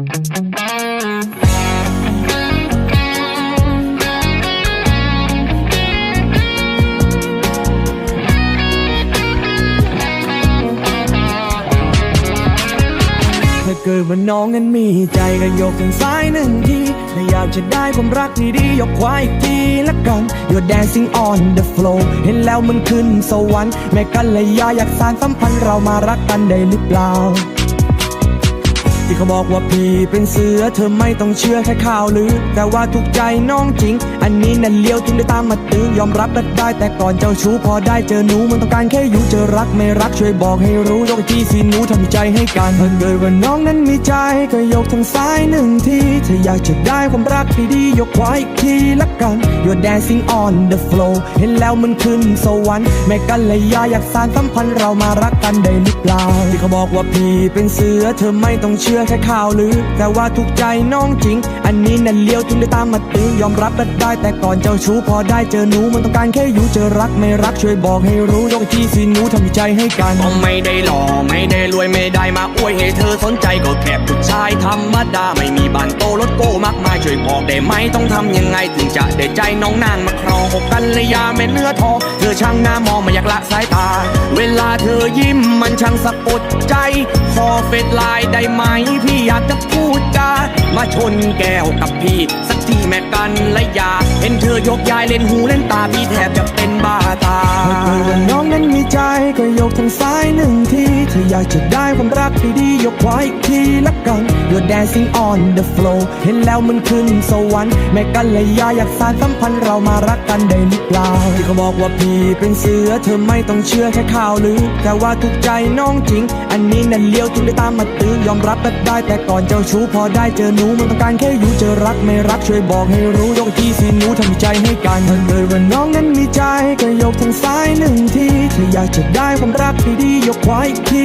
ถ้าเกิดว่าน้องนั้นมีใจก็ยกทางซ้ายหนึ่งทีถ้าอยากจะได้ความรักดีๆยกขวาอีกทีละกัน You're dancing on the floor เห็นแล้วมันขึ้นสวรรค์แม่กันเลยยาอยากสานสัมพันธ์เรามารักกันได้หรือเปล่า ที่เขาบอกว่าพี่เป็นเสือเธอไม่ต้องเชื่อแค่ข่าวลือ แต่ว่าถูกใจน้องจริง อันนี้นั่นเลี้ยวถึงได้ตามมาตื้อยอมรับก็ได้ แต่ก่อนเจ้าชู้พอได้เจอหนูมันต้องการแค่อยู่เจอรักไม่รักช่วยบอกให้รู้ยกที่สิหนูทำใจให้กันถ้าเกิดว่าน้องนั้นมีใจก็ยกทางซ้ายหนึ่งทีถ้าอยากจะได้ความรักดีๆยกขวาอีกทีละกัน You're dancing on the floor เห็นแล้วมันขึ้นสวรรค์แม่กันเลยยาอยากสานสัมพันธ์เรามารักกันได้หรือเปล่าที่เขาบอกว่าพี่เป็นเสือเธอไม่ต้องเชื่อแค่ข่าวลือ แต่ว่าถูกใจน้องจริง อันนี้นั่นเลี้ยวถึงได้ตามมาตื้อยอมรับได้ แต่ก่อนเจ้าชู้พอได้เจอหนูมันต้องการแค่อยู่เจอรักไม่รักช่วยบอกให้รู้ยกที่สิหนูทำใจให้กันต้องไม่ได้หล่อไม่ได้รวยไม่ได้มาอวยให้เธอสนใจก็แค่ผู้ชายธรรมดาไม่มีบ้านโตรถโก้มากมายช่วยบอกได้ไหมต้องทำยังไงถึงจะได้ใจน้องนางมาครองอกกันเลยาแม่เนื้อทองเธอช่างหน้ามองไม่อยากละสายตา เวลาเธอยิ้มมันช่างสะกดใจขอเฟซไลน์ได้ไหมพี่อยากจะพูดจามาชนแก้วกับพี่ สักทีแม่กันและยา เห็นเธอยกยายเล่นหูเล่นตาพี่แทบจะเป็นบ้าตาเกิดว่าน้องนั้นมีใจก็ยกทางซ้ายหนึ่งที อยากจะได้ความรักดีๆยกขวาอีกทีละกัน You're dancing on the floor เห็นแล้วมันขึ้นสวรรค์แม่กันเลยยาอยากสานสัมพันธ์เรามารักกันได้หรือเปล่าที่เขาบอกว่าพี่เป็นเสือเธอไม่ต้องเชื่อแค่ข่าวลือแต่ว่าถูกใจน้องจริง อันนี้นั่นเลี้ยวถึงได้ตามมาตื้อยอมรับก็ได้ แต่ก่อนเจ้าชู้พอได้เจอหนูมันต้องการแค่อยู่เจอรักไม่รักช่วยบอกให้รู้ยกที่สิหนูทำใจให้กันถ้าเกิดว่าน้องนั้นมีใจก็ยกทางซ้ายหนึ่งทีถ้าอยากจะได้ความรักดีๆยกขวาอีกที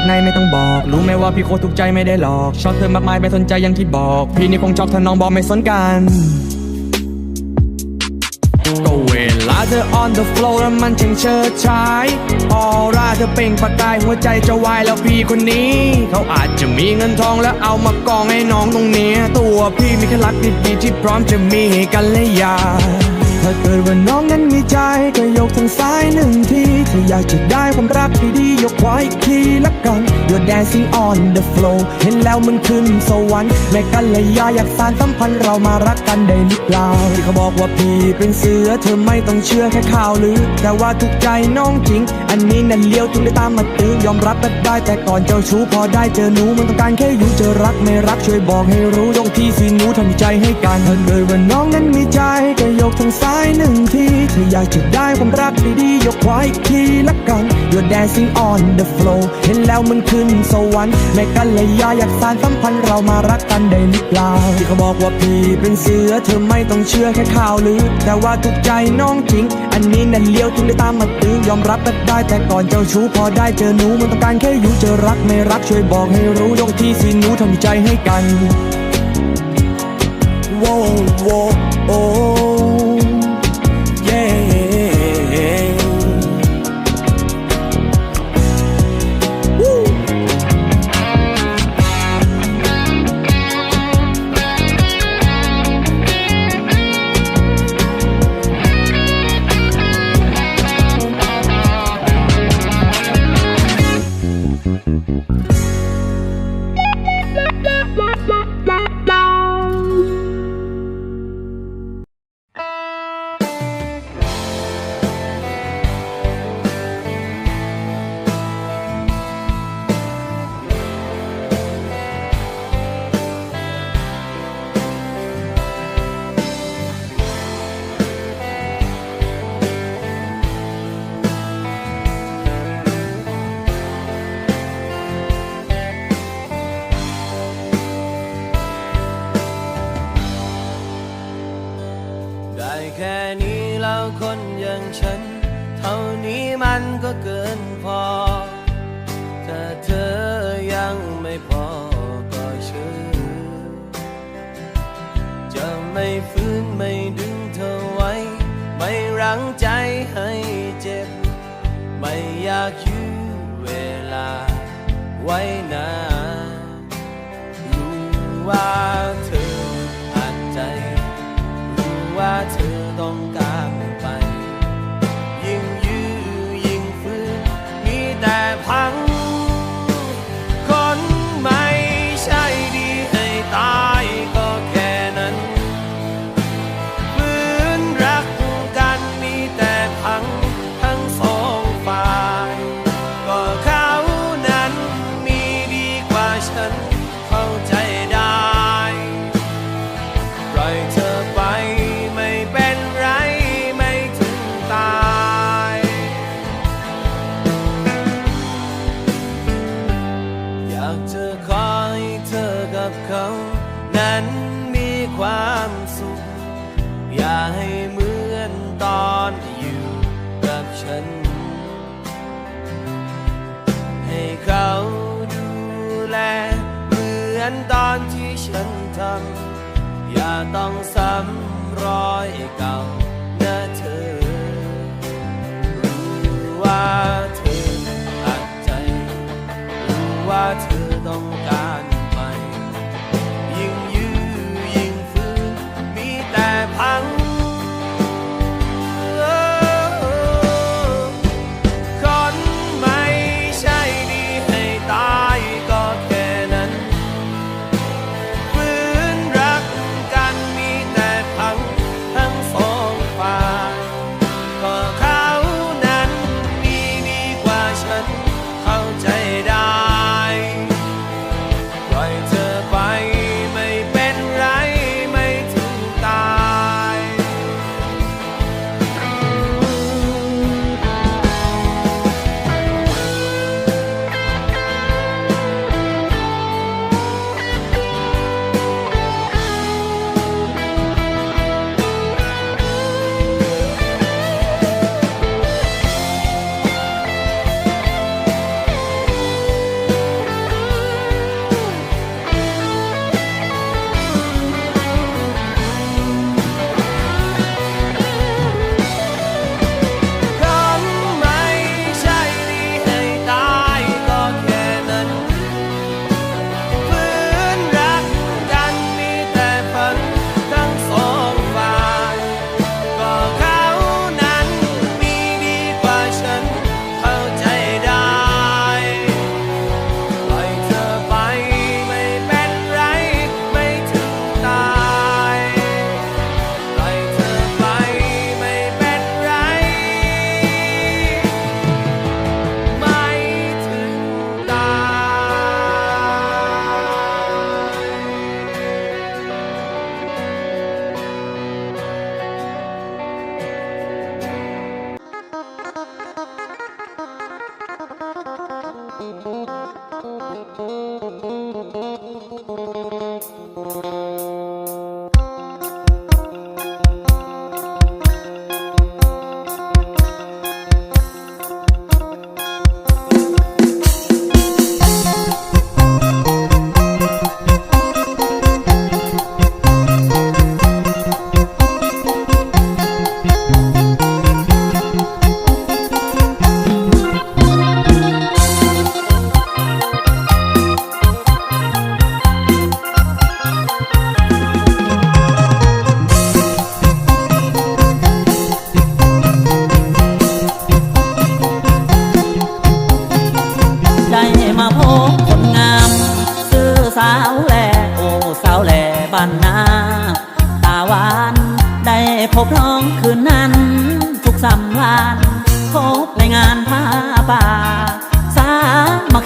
จากไหนไม่ต้องบอก รู้ไหมว่าพี่โคตรถูกใจไม่ได้หลอก ชอบเธอมากมายไม่สนใจอย่างที่บอก พี่นี่คงชอบถ้าน้องบอกไม่สนกัน ก็เวลาเธอ on the floor แล้วมันช่างเชิดชายออร่าเธอเปล่งประกายหัวใจจะวายแล้วพี่คนนี้ เขาอาจจะมีเงินทองแล้วเอามากองให้น้องตรงเนี้ยตัวพี่มีแค่รักดีๆที่พร้อมจะมีกันและยา ถ้าเกิดว่าน้องนั้นมีใจก็ยกทางซ้ายหนึ่งที ถ้าอยากจะได้ความรักที่ดียกขวาอีกทีละกัน You're dancing on the floor เห็นแล้วมันขึ้นสวรรค์แม่กันเลยยาอยากสานสัมพันธ์เรามารักกันได้หรือเปล่าที่เขาบอกว่าพี่เป็นเสือเธอไม่ต้องเชื่อแค่ข่าวลือ แต่ว่าถูกใจน้องจริง อันนี้นั่นเลี้ยวถึงได้ตามมาตื้อยอมรับก็ได้แต่ก่อนเจ้าชู้พอได้เจอหนูมันต้องการแค่อยู่เจอรักไม่รักช่วยบอกให้รู้ยกที่สิหนูทำใจให้กันถ้าเกิดว่าน้องนั้นมีใจ อยากจะได้ความรักดีๆยกขวาอีกทีละกัน You're dancing on the floor เห็นแล้วมันขึ้นสวรรค์แม่กันเลยยาอยากสานสัมพันธ์เรามารักกันได้หรือเปล่าที่เขาบอกว่าพี่เป็นเสือเธอไม่ต้องเชื่อแค่ข่าวลือ แต่ว่าถูกใจน้องจริง อันนี้นั่นเลี้ยวถึงได้ตามมาตื้อยอมรับก็ได้แต่ก่อนเจ้าชู้พอได้เจอหนูมันต้องการแค่อยู่เจอรักไม่รักช่วยบอกให้รู้ยกที่สิหนูทำใจให้กันโว้โฟื้นไม่ดึงเธอไว้ ไม่รั้งใจให้เจ็บ ไม่อยากยื้อเวลาไว้นานรู้ว่า อนตอนที่ฉันทำอย่าต้องซ้ำรอยเก่า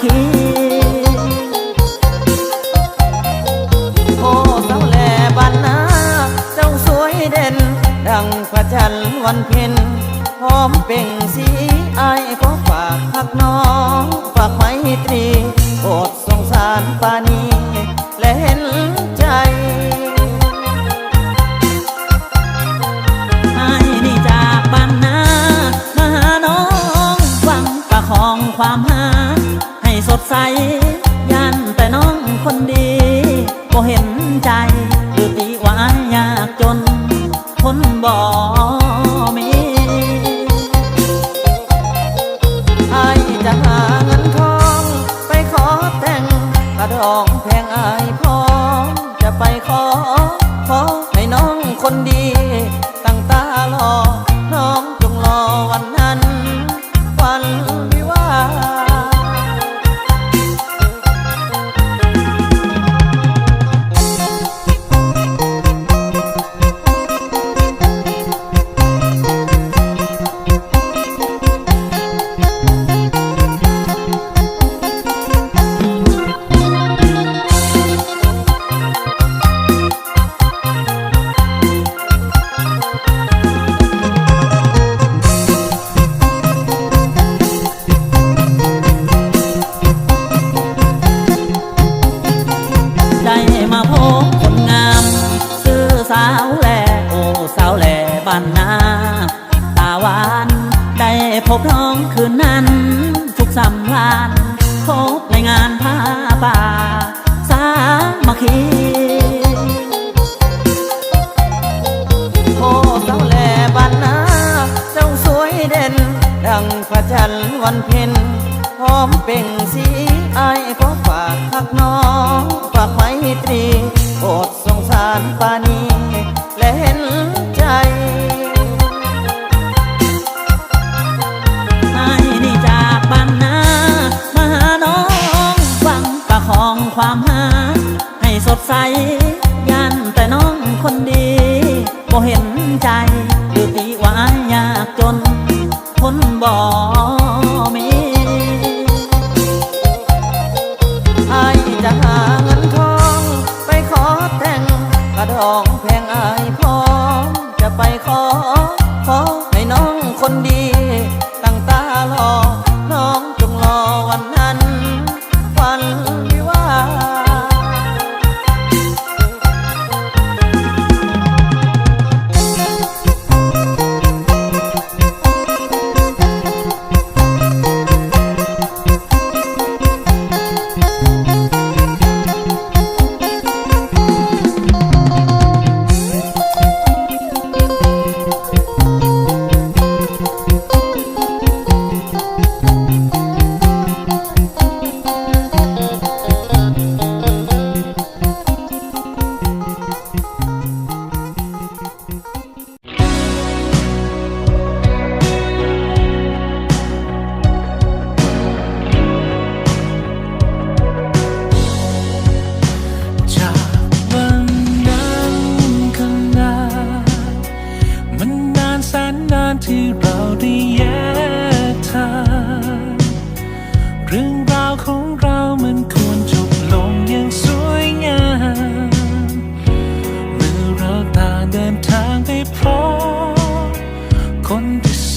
คืนโอ้สาวแล่บัานนาเจ้าสวยเด่น ดังพระจันทร์วันเพ็ญ บ่เห็นใจดูตีว่ายากจนคนบอก พบร้องคืนนั้น ทุกสำรานพบในงานผ้าป่า สามัคคีพบเจ้าแลบันนาเจ้าสวยเด่น ดังพระจันทร์วันเพ็ญพร้อมเป่งสีไอ้ขอฝากพักน้อง ฝากไมตรีโอดสงสารปาน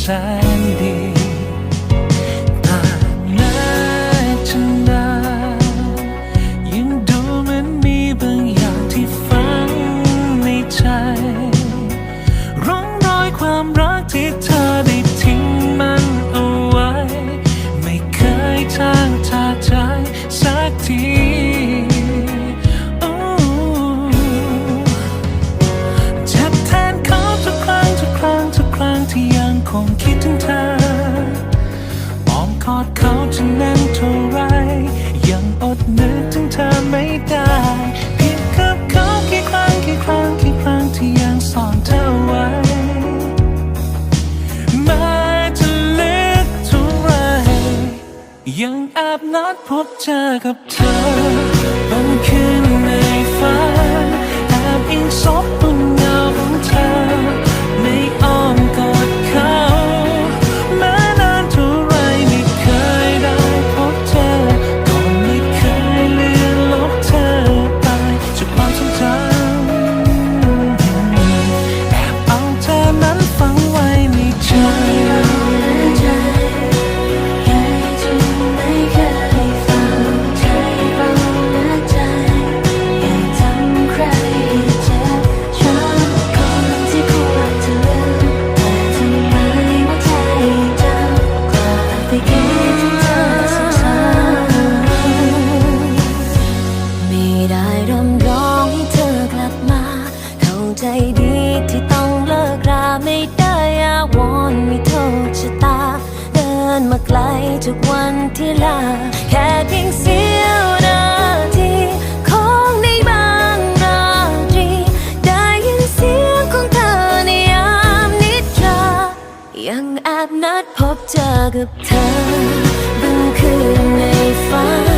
inside พบเจอกับเธอบางคืนในฝันแอบอิงซบบน ได้รำร้องให้เธอกลับมา เข้าใจดีที่ต้องเลิกราไม่ได้อาวอนไม่โทษชะตา เดินมาไกลทุกวันที่ลา แค่เพียงเสียงของเธอในยามนิดเดียวยังแอบนัดพบเจอกับเธอบางคืนในฝัน